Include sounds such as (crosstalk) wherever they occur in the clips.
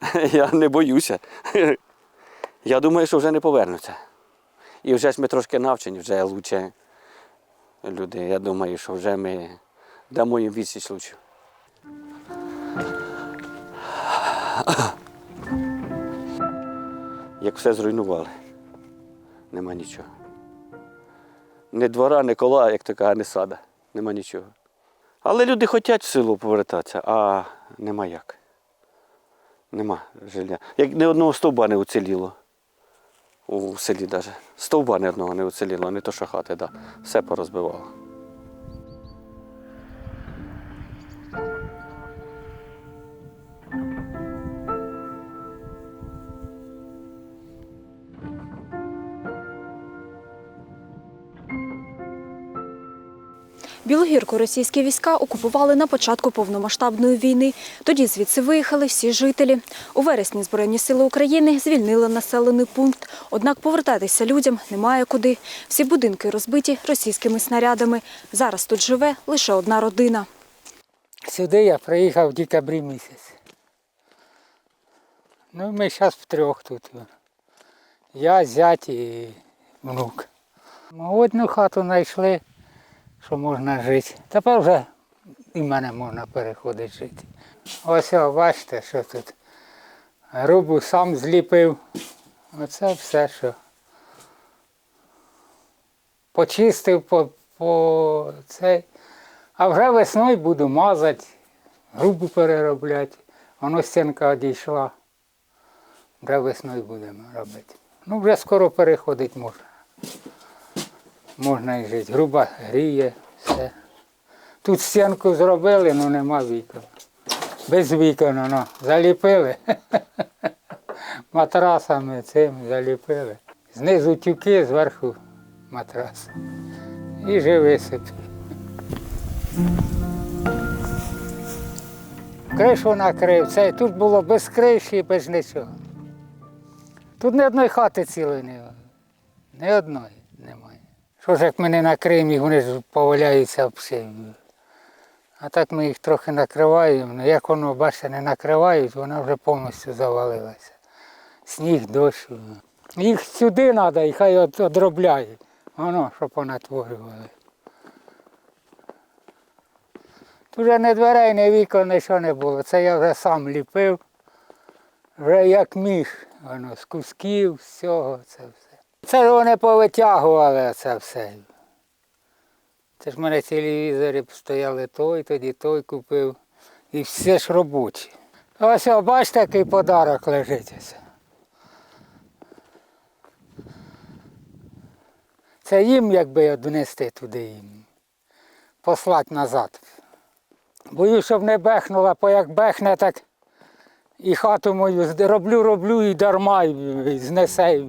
(laughs) Я не боюся. Я думаю, що вже не повернуться. І вже ж ми трошки навчені, вже лучше люди. Я думаю, що вже ми дамо їм відсіч лучше. Як все зруйнували. Нема нічого. Не двора, не кола, як така, не сада. Нема нічого. Але люди хочуть в село повертатися, а нема як. Нема жилля. Як ні одного стовба не уціліло. У селі навіть. Стовба ні одного не уціліло, не то що хати, да. все порозбивало. Білогірку російські війська окупували на початку повномасштабної війни. Тоді звідси виїхали всі жителі. У вересні Збройні сили України звільнили населений пункт. Однак повертатися людям немає куди. Всі будинки розбиті російськими снарядами. Зараз тут живе лише одна родина. Сюди я приїхав в декабрі місяць. Ну, ми зараз втрьох тут. Я, зять і внук. Одну хату знайшли, що можна жити. Тепер вже і мене можна переходити жити. Ось о, бачите, що тут. Грубу сам зліпив. Оце все, що. Почистив по, по цей. А вже весною буду мазати, грубу переробляти. Воно стінка одійшла. Вже весною будемо робити. Ну, вже скоро переходити можна. Можна і жити. Груба гріє, все. Тут стінку зробили, але нема вікон. Без вікон воно заліпили. (laughs) Матрасами цим заліпили. Знизу тюки, зверху матрас. І живи собі. Кришу накрив. Це тут було без криші, без нічого. Тут ні одної хати цілої немає. Ні одної немає. Що ж як не накриємо їх, вони ж поваляються всі. А так ми їх трохи накриваємо. Ну, Як воно, бачите, не накривають, вона вже повністю завалилася. Сніг, дощ. Їх сюди треба, і хай одробляють. Воно, щоб понатворювали. Тут вже не дверей, не вікон, нічого не було. Це я вже сам ліпив. Вже як міг, воно, з кусків, з всього, це все. Це ж вони повитягували це все. Це ж в мене телевізори стояли той, тоді той купив. І все ж робочі. Ось, о, бачите, який подарок лежить. Це їм якби однести туди їм. Послати назад. Боюсь, щоб не бехнула, бо як бехне, так і хату мою роблю, роблю і дарма і знесе.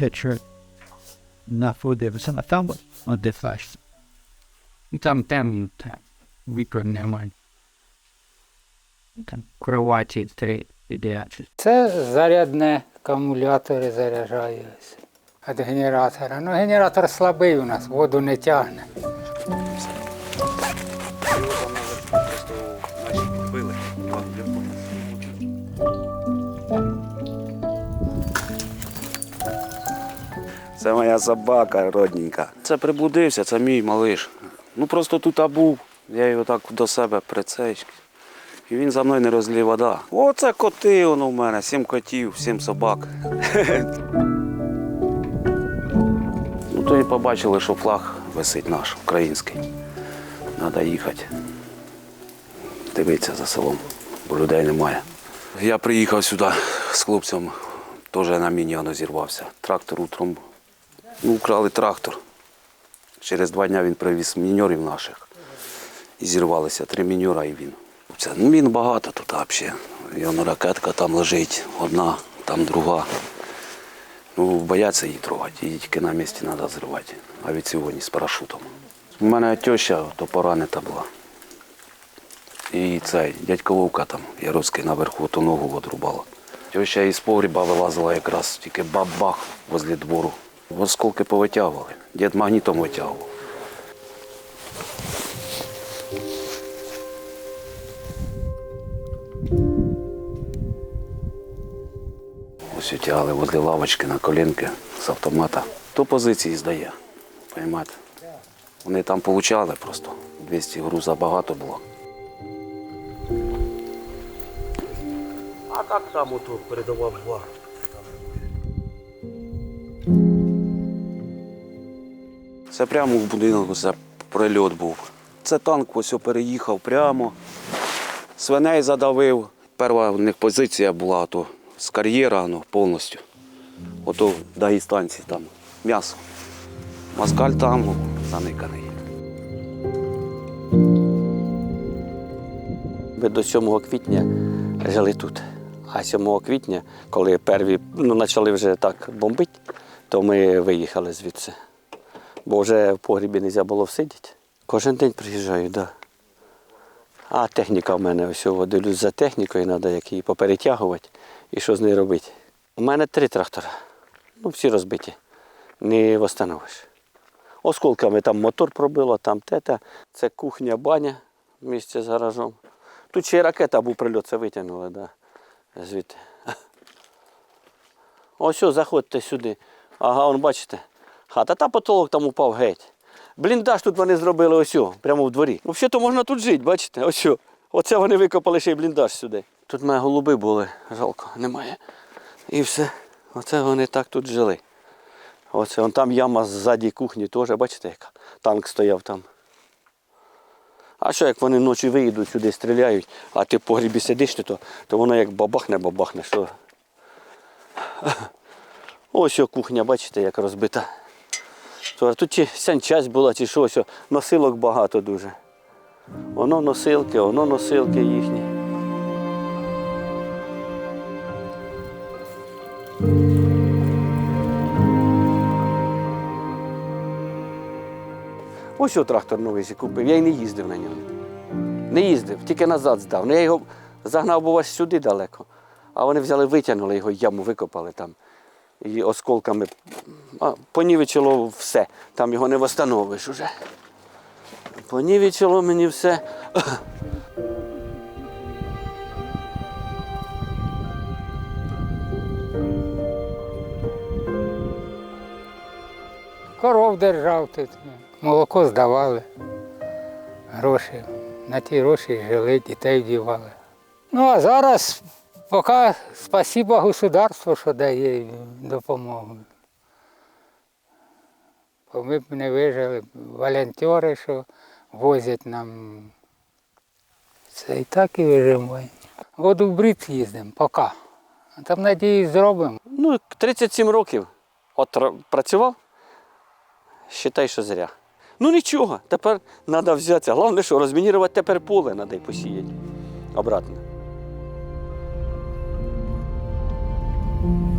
Picture na подивився на там от де флеш. Там темно, там вікон немає. Там кроваті три ідеячі. Це зарядне, акумулятори заряджаються від генератора. Ну, генератор слабий у нас, воду не тягне. Це моя собака родненька. Це приблудився, це мій малиш. Ну просто тут був. Я його так до себе прицеч. І він за мною не розлив вода. Оце коти воно в мене, сім котів, сім собак. ну то і побачили, що флаг висить наш, український. Треба їхати. Дивитися за селом, бо людей немає. Я приїхав сюди з хлопцем, теж на міні воно зірвався. Трактор утром Ну, украли трактор. Через два дні він привіз міньорів наших. І зірвалися три міньора і він. Це, ну, він багато тут взагалі. І ракетка там лежить, одна, там друга. Ну, бояться її трогати, її тільки на місці треба зривати. А від сьогодні з парашутом. У мене теща то поранена була. І цей дядько Вовка там, Яровський наверху, ту ногу одрубала. Теща із погріба вилазила якраз тільки бабах возле двору. Осколки повитягували. Дід магнітом витягував. Ось тягали возле лавочки на колінки з автомата. То позиції здає. Понимаєте? Вони там получали просто. 200 груза багато було. А так само тут передавав два. Це прямо в будинок, це прильот був. Це танк ось переїхав прямо. Свиней задавив. Перша в них позиція була то з кар'єра ну, повністю. Ото в Дагестанці там м'ясо. Москаль там заниканий. Ми до 7 квітня жили тут. А 7 квітня, коли перві ну, почали вже так бомбити, то ми виїхали звідси. Бо вже в погрібі не можна було всидіти. Кожен день приїжджаю, так. Да. А техніка в мене ось дивлюсь за технікою, треба як її поперетягувати і що з нею робити. У мене три трактора. Ну, всі розбиті. Не встановиш. Осколками там мотор пробило, там те, те. Це кухня, баня місце з гаражом. Тут ще й ракета був прильот, це витягнули, да, звідти. (laughs) Ось, заходьте сюди. Ага, он бачите, хата, та потолок там упав геть. Бліндаж тут вони зробили ось, прямо в дворі. Взагалі то можна тут жити, бачите? Ось. Оце вони викопали ще й бліндаж сюди. Тут мене голуби були, жалко, немає. І все. Оце вони так тут жили. Оце он там яма ззаді кухні теж, бачите, яка? Танк стояв там. А що, як вони ночі виїдуть сюди, стріляють, а ти в погрібі сидиш, то, то воно як бабахне, бабахне. Що? Ось о кухня, бачите, як розбита. То, Тут чи сянчасть була, чи що, ось о, носилок багато дуже. Воно носилки, воно носилки їхні. Ось о трактор новий купив, я й не їздив на ньому. Не їздив, тільки назад здав. Ну я його загнав, був аж сюди далеко. А вони взяли, витягнули його, яму викопали там. І осколками понівечило все. Там його не встановиш уже. Понівечило мені все. Коров держав тут, молоко здавали, гроші. На ті гроші жили, дітей вдівали. Ну а зараз поки спасіба государству, що дає допомогу. Бо ми б не вижили, волонтери, що возять нам. Це і так і виживаємо. От у Брит їздимо, поки. Там, надіюсь, зробимо. Ну, 37 років. От працював, считай, що зря. Ну нічого, тепер треба взятися. Головне, що розмінірувати тепер поле треба посіяти. Обратно. Thank you.